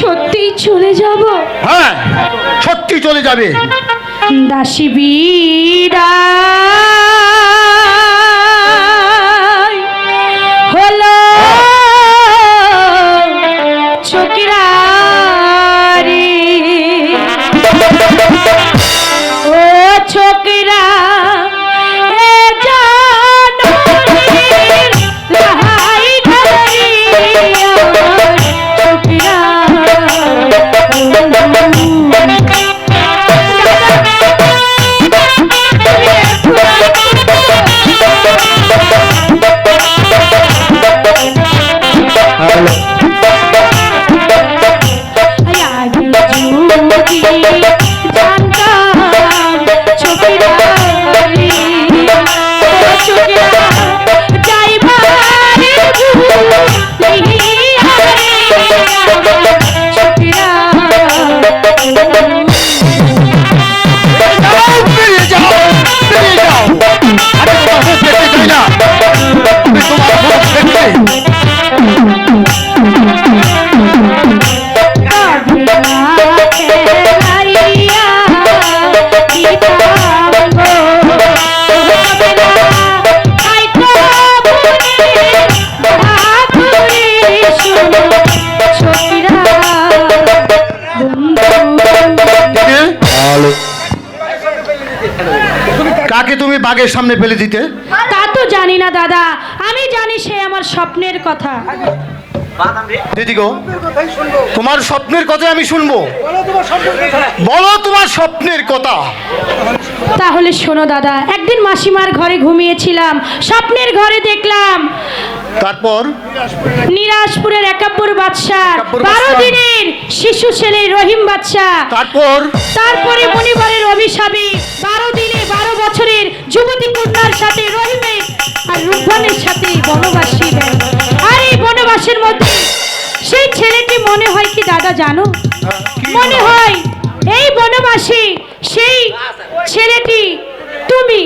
সত্যিই চলে যাব? হ্যাঁ সত্যি চলে যাবে। দাসী বিদায় Thank you. বাঘের সামনে ফেলে দিতে? তা তো জানি না দাদা। আমি জানি সে আমার স্বপ্নের কথা। দিদি গো তোমার স্বপ্নের কথা আমি শুনব। বলো তোমার স্বপ্নের কথা। তাহলে শোনো দাদা একদিন মাসিমার ঘরে ঘুমিয়েছিলাম স্বপ্নের ঘরে দেখলাম। তারপর? নিরাজপুরের একাব্বর বাদশাহ বারো দিনের শিশু ছেলে রহিম বাদশাহ তারপর? তারপরে মণিবরের অভিশাপে বারো দিনে যুবতী সাথে রহিমের আর রূপবানের সাথে বনবাসী দেয়। আর এই বনবাসের মধ্যে সেই ছেলেটি মনে হয় কি দাদা জানো? মনে হয় এই বনবাসী সেই ছেলেটি তুমি।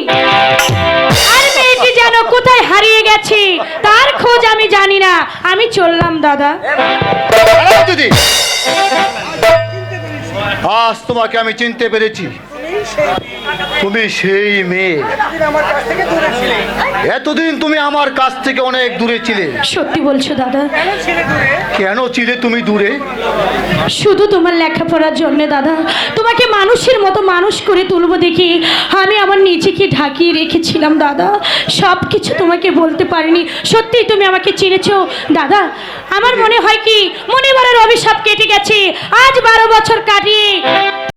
আর মেয়েটি যেন কোথায় হারিয়ে গেছে তার খোঁজ আমি জানি না। আমি চললাম দাদা দিদি। আজ তোমাকে আমি চিনতে পেরেছি। তুমি সেই মেয়ে। এতদিন তুমি আমার কাছ থেকে অনেক দূরে ছিলে। সত্যি বলছো দাদা। কেন ছিলে তুমি দূরে? শুধু তোমার লেখাপড়ার জন্য দাদা। তোমাকে মানুষের মতো মানুষ করে তুলবো দেখি আমি আমার নিজেকে ঢাকিয়ে রেখেছিলাম দাদা। সব কিছু তোমাকে বলতে পারিনি। সত্যি তুমি আমাকে চিনেছো। দাদা আমার মনে হয় কি? মনে মনিবারের অভিশাপ কেটে গেছে। আজ বারো বছর কাটিয়ে